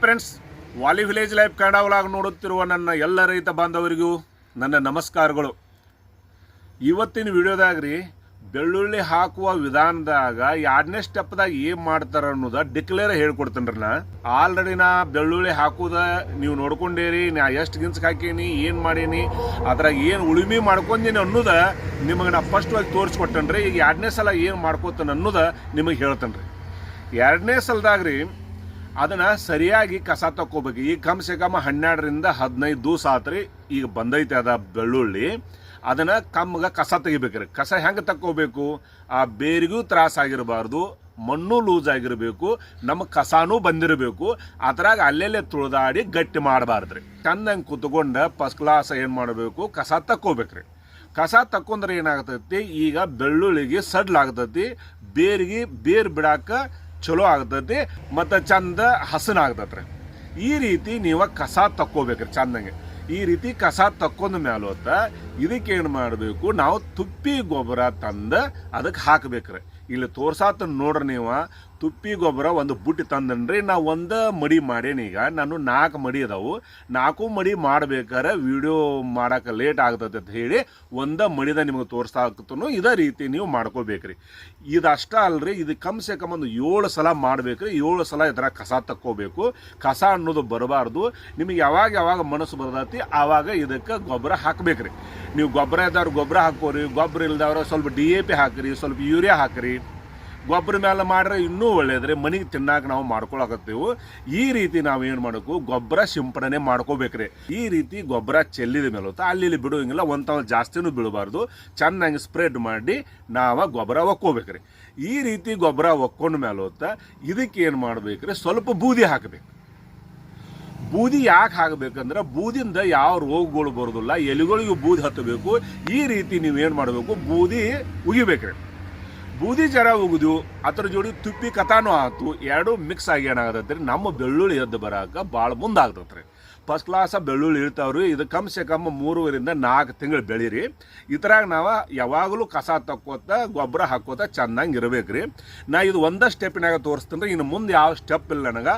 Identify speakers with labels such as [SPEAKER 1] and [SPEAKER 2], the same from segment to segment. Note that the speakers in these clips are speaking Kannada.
[SPEAKER 1] ಫ್ರೆಂಡ್ಸ್ ವಾಲಿ ವಿಲೇಜ್ ಲೈಫ್ ಕನ್ನಡ ನೋಡುತ್ತಿರುವ ನನ್ನ ಎಲ್ಲ ರೈತ ಬಾಂಧವರಿಗೂ ನನ್ನ ನಮಸ್ಕಾರಗಳು. ಇವತ್ತಿನ ವಿಡಿಯೋದಾಗ ರೀ ಬೆಳ್ಳುಳ್ಳಿ ಹಾಕುವ ವಿಧಾನದಾಗ ಎರಡನೇ ಸ್ಟೆಪ್ದಾಗ ಏನು ಮಾಡ್ತಾರ ಅನ್ನೋದ ಡಿಕ್ಲೇರ್ ಹೇಳ್ಕೊಡ್ತೇನೆ ನಾ. ಆಲ್ರೆಡಿ ನಾ ಬೆಳ್ಳುಳ್ಳಿ ಹಾಕುದ, ನೀವು ನೋಡ್ಕೊಂಡೇರಿ, ನಾ ಎಷ್ಟು ಗಿನ್ಸ್ಗೆ ಹಾಕೀನಿ, ಏನು ಮಾಡೀನಿ, ಅದ್ರಾಗ ಏನು ಉಳುಮೆ ಮಾಡ್ಕೊಂಡೀನಿ ಅನ್ನೋದ ನಿಮಗೆ ನಾ ಫಸ್ಟ್ ತೋರಿಸ್ಕೊಟ್ಟೇನೆ ರೀ ಈಗ ಎರಡನೇ ಸಲ ಏನು ಮಾಡ್ಕೋತಾನೆ ಅನ್ನೋದ ನಿಮಗೆ ಹೇಳ್ತೇನೆ ರೀ ಎರಡನೇ ಸಲದಾಗ ರೀ ಅದನ್ನ ಸರಿಯಾಗಿ ಕಸ ತಕ್ಕೋಬೇಕು. ಈಗ ಕಮ್ ಸೆ ಕಮ್ ಹನ್ನೆರಡರಿಂದ ಹದಿನೈದು ದಿವಸ ಆತ್ರಿ, ಈಗ ಬಂದೈತೆ ಅದ ಬೆಳ್ಳುಳ್ಳಿ. ಅದನ್ನ ಕಮ್ಗ ಕಸ ತೆಗಿಬೇಕ್ರಿ ಕಸ ಹೆಂಗೆ ತಕ್ಕೋಬೇಕು? ಆ ಬೇರಿಗೂ ತ್ರಾಸಾಗಿರಬಾರ್ದು ಮಣ್ಣು ಲೂಸ್ ಆಗಿರಬೇಕು ನಮ್ಮ ಕಸಾನೂ ಬಂದಿರಬೇಕು. ಅದ್ರಾಗ ಅಲ್ಲೆಲ್ಲೇ ತುಳಿದಾಡಿ ಗಟ್ಟಿ ಮಾಡಬಾರ್ದ್ರಿ ಚಂದಂಗೆ ಕುತ್ಕೊಂಡು ಫಸ್ಟ್ ಕ್ಲಾಸ್ ಏನು ಮಾಡಬೇಕು? ಕಸ ತಕ್ಕೋಬೇಕ್ರಿ ಕಸ ತಕ್ಕೊಂಡ್ರೆ ಏನಾಗ್ತೈತಿ? ಈಗ ಬೆಳ್ಳುಳ್ಳಿಗೆ ಸಡ್ಲಾಗ್ತೈತಿ ಬೇರಿಗೆ ಬೇರು ಬಿಡಾಕ ಚಲೋ ಆಗ್ತೈತಿ, ಮತ್ತು ಚಂದ ಹಸನ ಆಗ್ತೈತ್ರಿ. ಈ ರೀತಿ ನೀವು ಕಸ ತಕ್ಕೋಬೇಕ್ರಿ ಚಂದಂಗೆ. ಈ ರೀತಿ ಕಸ ತಕ್ಕೊಂಡ ಮ್ಯಾಲ ಹೊತ್ತ ಇದಕ್ಕೆ ಏನು ಮಾಡಬೇಕು? ನಾವು ತುಪ್ಪಿ ಗೊಬ್ಬರ ತಂದ ಅದಕ್ಕೆ ಹಾಕ್ಬೇಕ್ರಿ. ಇಲ್ಲಿ ತೋರ್ಸಾತ ನೋಡ್ರಿ ನೀವು, ತುಪ್ಪಿ ಗೊಬ್ಬರ ಒಂದು ಬುಟ್ಟಿ ತಂದನ್ರಿ ನಾ ಒಂದ ಮಡಿ ಮಾಡೇನಿ ಈಗ. ನಾನು ನಾಲ್ಕು ಮಡಿ ಅದಾವು. ನಾಲ್ಕು ಮಡಿ ಮಾಡ್ಬೇಕಾರೆ, ವಿಡಿಯೋ ಮಾಡಕ್ಕೆ ಲೇಟ್ ಆಗ್ತದೆ ಅಂತ ಹೇಳಿ ಒಂದ ಮಡಿದ ನಿಮಗೆ ತೋರಿಸ್ತಾಕತ್ತನು ಇದೇ ರೀತಿ ನೀವು ಮಾಡ್ಕೋಬೇಕ್ರಿ. ಇದಷ್ಟ ಅಲ್ರಿ, ಇದು ಕಮ್ ಸೆ ಕಮ್ ಒಂದು ಏಳು ಸಲ ಮಾಡ್ಬೇಕ್ರಿ. ಏಳು ಸಲ ಇದರ ಕಸ ತಕ್ಕೋಬೇಕು. ಕಸ ಅನ್ನೋದು ಬರಬಾರ್ದು. ನಿಮಗೆ ಯಾವಾಗ ಯಾವಾಗ ಮನಸ್ಸು ಬರ್ತೈತಿ ಆವಾಗ ಇದಕ್ಕೆ ಗೊಬ್ಬರ ಹಾಕ್ಬೇಕ್ರಿ. ನೀವು ಗೊಬ್ಬರ ಇದ್ದವ್ರು ಗೊಬ್ಬರ ಹಾಕೋರಿ ಗೊಬ್ಬರ ಇಲ್ದವ್ರು ಸ್ವಲ್ಪ ಡಿ ಎ ಪಿ ಹಾಕಿರಿ, ಸ್ವಲ್ಪ ಯೂರಿಯಾ ಹಾಕಿರಿ. ಗೊಬ್ಬರ ಮೇಲೆ ಮಾಡ್ರೆ ಇನ್ನೂ ಒಳ್ಳೇದ್ರಿ, ಮನೆಗೆ ತಿನ್ನಾಕ ನಾವು ಮಾಡ್ಕೊಳಕತ್ತೀವಿ. ಈ ರೀತಿ ನಾವು ಏನು ಮಾಡಬೇಕು, ಗೊಬ್ಬರ ಸಿಂಪಡಣೆ ಮಾಡ್ಕೋಬೇಕ್ರಿ. ಈ ರೀತಿ ಗೊಬ್ಬರ ಚೆಲ್ಲಿದ ಮೇಲೆ ಹೊತ್ತು ಅಲ್ಲಿ ಇಲ್ಲಿ ಬಿಡುವಂಗಿಲ್ಲ ಒಂದು ಜಾಸ್ತಿನೂ ಬೀಳಬಾರ್ದು. ಚೆನ್ನಾಗಿ ಸ್ಪ್ರೆಡ್ ಮಾಡಿ ನಾವು ಗೊಬ್ಬರ ಒಕ್ಕೋಬೇಕ್ರಿ. ಈ ರೀತಿ ಗೊಬ್ಬರ ಒಕ್ಕೊಂಡ ಮೇಲೆ ಹೊತ್ತ ಇದಕ್ಕೆ ಏನು ಮಾಡ್ಬೇಕ್ರಿ, ಸ್ವಲ್ಪ ಬೂದಿ ಹಾಕಬೇಕು. ಬೂದಿ ಯಾಕೆ ಹಾಕಬೇಕಂದ್ರೆ ಬೂದಿಂದ ಯಾವ ರೋಗಗಳು ಬರೋದಿಲ್ಲ, ಎಲೆಗಳಿಗೂ ಬೂದಿ ಹತ್ತಬೇಕು, ಈ ರೀತಿ ನೀವು ಏನು ಮಾಡಬೇಕು, ಬೂದಿ ಉಗಿಬೇಕ್ರಿ. ಬೂದಿ ಜರ ಉಗಿದು, ಅದ್ರ ಜೋಡಿ ತುಪ್ಪಿ ಕಥಾನು ಆಯ್ತು ಎರಡು ಮಿಕ್ಸ್ ಆಗಿ ಏನಾಗತ್ತೆ ರೀ ನಮ್ಮ ಬೆಳ್ಳುಳ್ಳಿ ಎದ್ದು ಬರೋಕೆ ಭಾಳ ಮುಂದಾಗ್ತೈತೆ ರೀ ಫಸ್ಟ್ ಕ್ಲಾಸ ಬೆಳ್ಳುಳ್ಳಿ ಇರ್ತಾವ್ರಿ. ಇದು ಕಮ್ ಸೆ ಕಮ್ ಮೂರುವರಿಂದ ನಾಲ್ಕು ತಿಂಗಳು ಬೆಳೀರಿ. ಇದ್ರಾಗ ನಾವು ಯಾವಾಗಲೂ ಕಸ ತಕ್ಕೋತ, ಗೊಬ್ಬರ ಹಾಕೋತ ಚೆನ್ನಾಗಿ ರೀ ನಾ ಇದು ಒಂದೇ ಸ್ಟೆಪ್ನಾಗ ತೋರಿಸ್ತೀನಿ ಇನ್ನು ಮುಂದೆ ಯಾವ ಸ್ಟೆಪ್ ಇಲ್ಲ ನನಗೆ.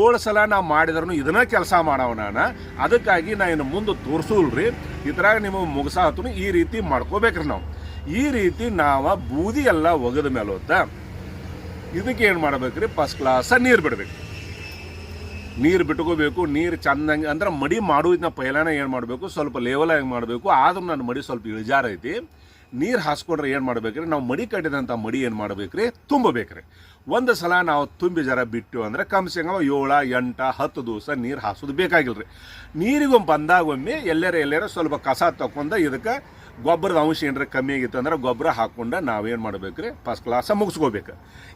[SPEAKER 1] ಏಳು ಸಲ ನಾವು ಮಾಡಿದ್ರು ಇದನ್ನ ಕೆಲಸ ಮಾಡವ ನಾನು. ಅದಕ್ಕಾಗಿ ನಾ ಇನ್ನು ಮುಂದೆ ತೋರಿಸೋಲ್ರಿ. ಇದ್ರಾಗ ನಿಮಗೆ ಮುಗಿಸಾತು ಈ ರೀತಿ ಮಾಡ್ಕೋಬೇಕ್ರಿ ನಾವು. ಈ ರೀತಿ ನಾವು ಬೂದಿ ಎಲ್ಲ ಒಗೆದ ಮೇಲೆ ಹೊತ್ತ ಇದಕ್ಕೆ ಏನು ಮಾಡ್ಬೇಕ್ರಿ? ಫಸ್ಟ್ ಕ್ಲಾಸ ನೀರು ಬಿಡಬೇಕು. ನೀರು ಬಿಟ್ಕೋಬೇಕು, ನೀರು ಚಂದಂಗೆ ಅಂದ್ರೆ ಮಡಿ ಮಾಡುವುದನ್ನ ಪೈಲಾನ ಏನು ಮಾಡಬೇಕು, ಸ್ವಲ್ಪ ಲೆವೆಲ್ ಆಗಿ ಮಾಡಬೇಕು, ಆದ್ರೂ ನನ್ನ ಮಡಿ ಸ್ವಲ್ಪ ಇಳಿಜಾರ ಐತಿ ನೀರು ಹಾಸ್ಕೊಂಡ್ರೆ ಏನು ಮಾಡ್ಬೇಕ್ರಿ? ನಾವು ಮಡಿ ಕಟ್ಟಿದಂಥ ಮಡಿ ಏನು ಮಾಡ್ಬೇಕ್ರಿ? ತುಂಬಬೇಕ್ರಿ. ಒಂದು ಸಲ ನಾವು ತುಂಬಿ ಜರ ಬಿಟ್ಟು ಅಂದರೆ ಕಮ್ಸೆ ಕಮ್ ಏಳ, ಎಂಟು, ಹತ್ತು ದಿವಸ ನೀರು ಹಾಸೋದು ಬೇಕಾಗಿಲ್ಲ ರೀ ನೀರಿಗೊಮ್ಮೆ ಬಂದಾಗೊಮ್ಮೆ ಎಲ್ಲರ ಎಲ್ಲರ ಸ್ವಲ್ಪ ಕಸ ತಗೊಂಡು ಇದಕ್ಕೆ ಗೊಬ್ಬರದ ಅಂಶ ಏನಾರ ಕಮ್ಮಿ ಆಗಿತ್ತು ಅಂದ್ರೆ ಗೊಬ್ಬರ ಹಾಕೊಂಡ ನಾವೇನು ಮಾಡ್ಬೇಕ್ರಿ? ಫಸ್ಟ್ ಕ್ಲಾಸ ಮುಗಿಸ್ಕೋಬೇಕು.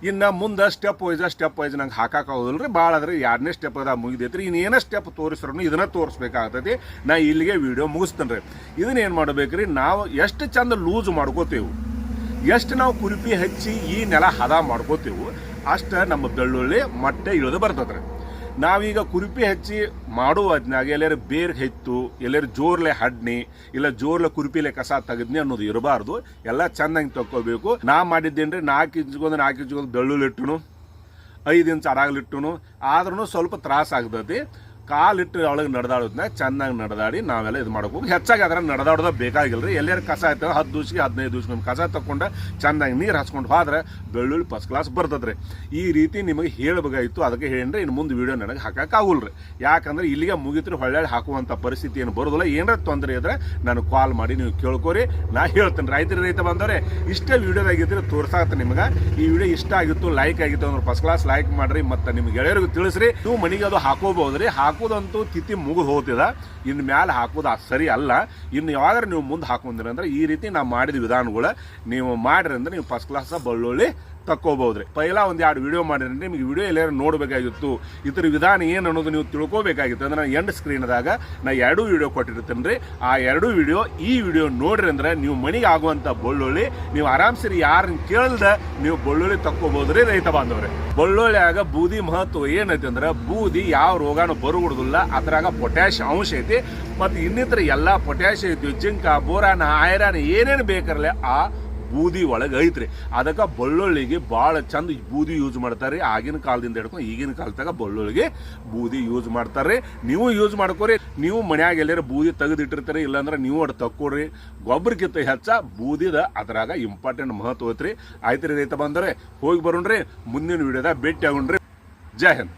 [SPEAKER 1] ಇನ್ನು ಮುಂದೆ ಸ್ಟೆಪ್ ವೈಸ ಸ್ಟೆಪ್ ವೈಸ್ ನಂಗೆ ಹಾಕಾಕೋದಿಲ್ಲ ರೀ ಭಾಳ ಆದರೆ ಎರಡನೇ ಸ್ಟೆಪ್ ಅದ ಮುಗಿದೈತೆ ರೀ ಇನ್ನೇನೋ ಸ್ಟೆಪ್ ತೋರಿಸ್ರು ಇದನ್ನ ತೋರಿಸ್ಬೇಕಾಗ್ತೈತಿ. ನಾ ಇಲ್ಲಿಗೆ ವೀಡಿಯೋ ಮುಗಿಸ್ತೇನೆ ರೀ ಇದನ್ನ ಏನು ಮಾಡ್ಬೇಕ್ರಿ? ನಾವು ಎಷ್ಟು ಚಂದ ಲೂಸ್ ಮಾಡ್ಕೋತೇವೆ. ಎಷ್ಟು ನಾವು ಕುರುಪಿ ಹಚ್ಚಿ ಈ ನೆಲ ಹದ ಮಾಡ್ಕೋತೀವೋ ಅಷ್ಟು ನಮ್ಮ ಬೆಳ್ಳುಳ್ಳಿ ಮೊಟ್ಟೆ ಇಳಿದು ಬರ್ತದೆ ರೀ ನಾವೀಗ ಕುರುಪಿ ಹಚ್ಚಿ ಮಾಡುವ ಹೊತ್ನ್ಯಾಗ ಎಲ್ಲರ ಬೇರ್ ಹೆತ್ತು ಎಲ್ಲರ ಜೋರ್ಲೆ ಹಡ್ನಿ, ಇಲ್ಲ ಜೋರ್ಲೆ ಕುರುಪಿಲೆ ಕಸ ತೆಗದ್ನಿ ಅನ್ನೋದು ಇರಬಾರ್ದು. ಎಲ್ಲ ಚೆನ್ನಾಗಿ ತಕ್ಕೋಬೇಕು. ನಾ ಮಾಡಿದ್ದೇನ್ರಿ, ನಾಲ್ಕು ಇಂಚ್ಗೊಂದು ನಾಲ್ಕು ಇಂಚ್ಗೊಂದು ಬೆಳ್ಳುಳ್ಳಿ ಇಟ್ಟನು, ಐದು ಇಂಚ್ ಅಡಾಗ್ಲಿಟ್ಟನು ಆದ್ರೂ ಸ್ವಲ್ಪ ತ್ರಾಸ ಆಗ್ತೈತಿ ಕಾಲಿಟ್ಟು ಒಳಗೆ ನಡೆದಾಡೋದನ್ನ ಚೆನ್ನಾಗಿ ನಡೆದಾಡಿ ನಾವೆಲ್ಲ ಇದು ಮಾಡ್ಬೇಕು. ಹೆಚ್ಚಾಗಿ ಅದ್ರ ನಡೆದಾಡೋದ ಬೇಕಾಗಿಲ್ಲ ರೀ ಎಲ್ಲಾರು ಕಸ ಆಯ್ತು ಹತ್ತು ದಿವ್ಸಕ್ಕೆ ಹದಿನೈದು ದಿವ್ಸ ಕಸ ತಗೊಂಡು ಚೆನ್ನಾಗಿ ನೀರು ಹಚ್ಕೊಂಡು ಹೋದ್ರೆ ಬೆಳ್ಳುಳ್ಳಿ ಫಸ್ಟ್ ಕ್ಲಾಸ್ ಬರ್ತದ್ರಿ. ಈ ರೀತಿ ನಿಮಗೆ ಹೇಳಬೇಕಾಗಿತ್ತು ಅದಕ್ಕೆ ಹೇಳಿದ್ರೆ ಇನ್ನು ಮುಂದೆ ವಿಡಿಯೋ ನನಗೆ ಹಾಕಕ್ಕೆ ರೀ ಯಾಕಂದ್ರೆ ಇಲ್ಲಿಗೆ ಮುಗಿತ್ರಿ ಹೊಳ್ಳೆ ಹಾಕುವಂಥ ಪರಿಸ್ಥಿತಿ ಏನು ಬರೋದಿಲ್ಲ. ಏನಾರ ತೊಂದರೆ ಇದ್ರೆ ನಾನು ಕಾಲ್ ಮಾಡಿ ನೀವು ಕೇಳ್ಕೊರಿ. ನಾ ಹೇಳ್ತೇನೆ ರೈತರ, ರೈತ ಬಂದವ್ರೆ, ಇಷ್ಟೇ ವಿಡಿಯೋದಾಗಿದ್ರೆ ತೋರ್ಸಾಕ ನಿಮ್ಗೆ. ಈ ವಿಡಿಯೋ ಇಷ್ಟ ಆಗಿತ್ತು ಲೈಕ್ ಆಗಿತ್ತು ಅಂದ್ರೆ ಫಸ್ಟ್ ಕ್ಲಾಸ್ ಲೈಕ್ ಮಾಡ್ರಿ. ಮತ್ತು ನಿಮ್ಗೆ ಗೆಳೆಯರಿಗೂ ತಿಳಿಸ್ರಿ. ನೀವು ಮನೆಗೆ ಅದು ಹಾಕೋಬಹುದ್ರಿ. ಹಾಕೋದಂತೂ ತಿತಿ ಮುಗಿದು ಹೋಗ್ತಿದೆ. ಇನ್ನು ಮ್ಯಾಲೆ ಹಾಕೋದು ಸರಿ ಅಲ್ಲ. ಇನ್ನು ಯಾವಾಗ ನೀವು ಮುಂದೆ ಹಾಕೊಂಡಿರಂದ್ರೆ ಈ ರೀತಿ ನಾವು ಮಾಡಿದ ವಿಧಾನಗಳು, ನೀವು ಮಾಡಿರಿ ಅಂದರೆ ನೀವು ಫಸ್ಟ್ ಕ್ಲಾಸ ಬೆಳ್ಳುಳ್ಳಿ ತಕ್ಕೋಬಹುದ್ರಿ ಪೈಲ ಒಂದು ಎರಡು ವಿಡಿಯೋ ಮಾಡಿದ್ರೆ. ನಿಮಗೆ ವಿಡಿಯೋ ಎಲ್ಲಾರು ನೋಡಬೇಕಾಗಿತ್ತು. ಇದ್ರ ವಿಧಾನ ಏನು ಅನ್ನೋದು ನೀವು ತಿಳ್ಕೋಬೇಕಾಗಿತ್ತು. ಅಂದ್ರೆ ನಾನು ಎಂಡ್ ಸ್ಕ್ರೀನ್ದಾಗ ನಾ ಎರಡೂ ವಿಡಿಯೋ ಕೊಟ್ಟಿರ್ತೇನೆ ರೀ ಆ ಎರಡೂ ವಿಡಿಯೋ ಈ ವಿಡಿಯೋ ನೋಡ್ರಿ ಅಂದ್ರೆ ನೀವು ಮನೆಗೆ ಆಗುವಂಥ ಬೆಳ್ಳುಳ್ಳಿ, ನೀವು ಆರಾಮ್ಸರಿ. ಯಾರನ್ನ ಕೇಳ್ದ ನೀವು ಬೆಳ್ಳುಳ್ಳಿ ತಕ್ಕೋಬಹುದ್ರಿ ರೈತ ಬಾಂಧವ್ರೆ. ಆಗ ಬೂದಿ ಮಹತ್ವ ಏನೈತಿ ಅಂದ್ರೆ ಬೂದಿ ಯಾವ ರೋಗಾನು ಬರುಗುಡುದಿಲ್ಲ. ಅದ್ರಾಗ ಪೊಟ್ಯಾಶ್ ಅಂಶ ಐತಿ. ಮತ್ತು ಇನ್ನಿತರ ಎಲ್ಲ ಪೊಟ್ಯಾಶ್ ಐತಿ. ಜಿಂಕ, ಬೋರಾನ ಐರನ್ ಏನೇನು ಬೇಕಾರಲ್ಲ ಆ ಬೂದಿ ಒಳಗೆ ಐತ್ರಿ. ಅದಕ್ಕೆ ಬೆಳ್ಳುಳ್ಳಿಗೆ ಭಾಳ ಚಂದ ಬೂದಿ ಯೂಸ್ ಮಾಡ್ತಾರೆ. ಆಗಿನ ಕಾಲದಿಂದ ಹಿಡ್ಕೊಂಡು ಈಗಿನ ಕಾಲದಾಗ ಬೆಳ್ಳುಳ್ಳಿಗೆ ಬೂದಿ ಯೂಸ್ ಮಾಡ್ತಾರೆ. ನೀವು ಯೂಸ್ ಮಾಡ್ಕೋರಿ. ನೀವು ಮನ್ಯಾಗ ಎಲ್ಲಾರ ಬೂದಿ ತೆಗೆದಿಟ್ಟಿರ್ತೀರಿ ಇಲ್ಲಾಂದ್ರೆ ನೀವು ಅಡ್ ತಕ್ಕೊಡ್ರಿ. ಗೊಬ್ಬರಕ್ಕಿಂತ ಹೆಚ್ಚ ಬೂದಿದ ಅದ್ರಾಗ ಇಂಪಾರ್ಟೆಂಟ್ ಮಹತ್ವ ಐತ್ರಿ. ಆಯ್ತು ರೀ ರೈತ ಬಂದರೆ ಹೋಗಿ ಬರೋಣ್ರಿ. ಮುಂದಿನ ವಿಡಿಯೋದಾಗ ಭೇಟಿ ಆಗೋಣ್ರಿ ಜೈ ಹಿಂದ್.